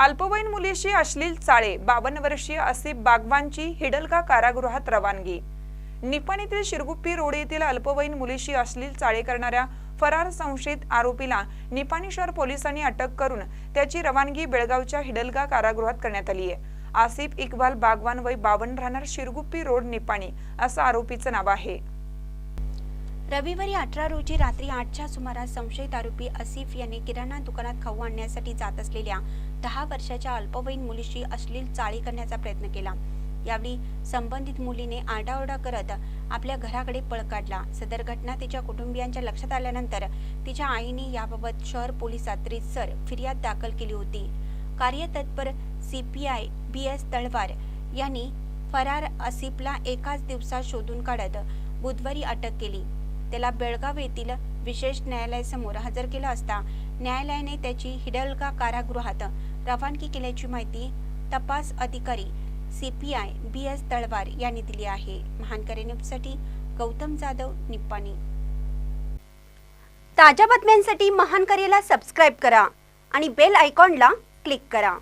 अल्पवयीन मुलीशी अश्लील चाळे बावन्न वर्षीय आसिफ बागवानची हिडलगा कारागृहात रवानगी. निपाणीतील शिरगुप्पी रोड येथील अल्पवयीन मुलीशी अश्लील चाळे करणाऱ्या फरार संशयित आरोपीला निपाणी शहर पोलिसांनी अटक करून त्याची रवानगी बेळगावच्या हिडलगा कारागृहात करण्यात आली आहे. आसिफ इक्बाल बागवान वय बावन्न राहणार शिरगुप्पी रोड निपाणी असं आरोपीचं नाव आहे. रविवारी अठरा रोजी रात्री आठच्या सुमारास संशयित आरोपी असिफ यांनी किराणा दुकानात खाऊ आणण्यासाठी जात असलेल्या दहा वर्षाच्या अल्पवयीन मुलीशी अश्लील चाळी करण्याचा प्रयत्न केला. यावेळी संबंधित मुलीने आरडाओरडा करत आपल्या घराकडे पळ काढला. सदर घटना तिच्या कुटुंबियांच्या लक्षात आल्यानंतर तिच्या आईने याबाबत शहर पोलिसात रितसर फिर्याद दाखल केली होती. कार्यतत्पर C P I B S Talwar यांनी फरार असिफला एकाच दिवसात शोधून काढत बुधवारी अटक केली. त्याला बेळगाव येथील विशेष न्यायालयासमोर हजर केलं असता न्यायालयाने त्याची हिडलगा कारागृहात रवानगी केल्याची माहिती तपास अधिकारी C P I B S Talwar यांनी दिली आहे. महानकरे न्यूजसाठी गौतम जाधव निप्पाणी. ताज्या बातम्यांसाठी महानकरेला सबस्क्राईब करा आणि बेल आयकॉनला क्लिक करा.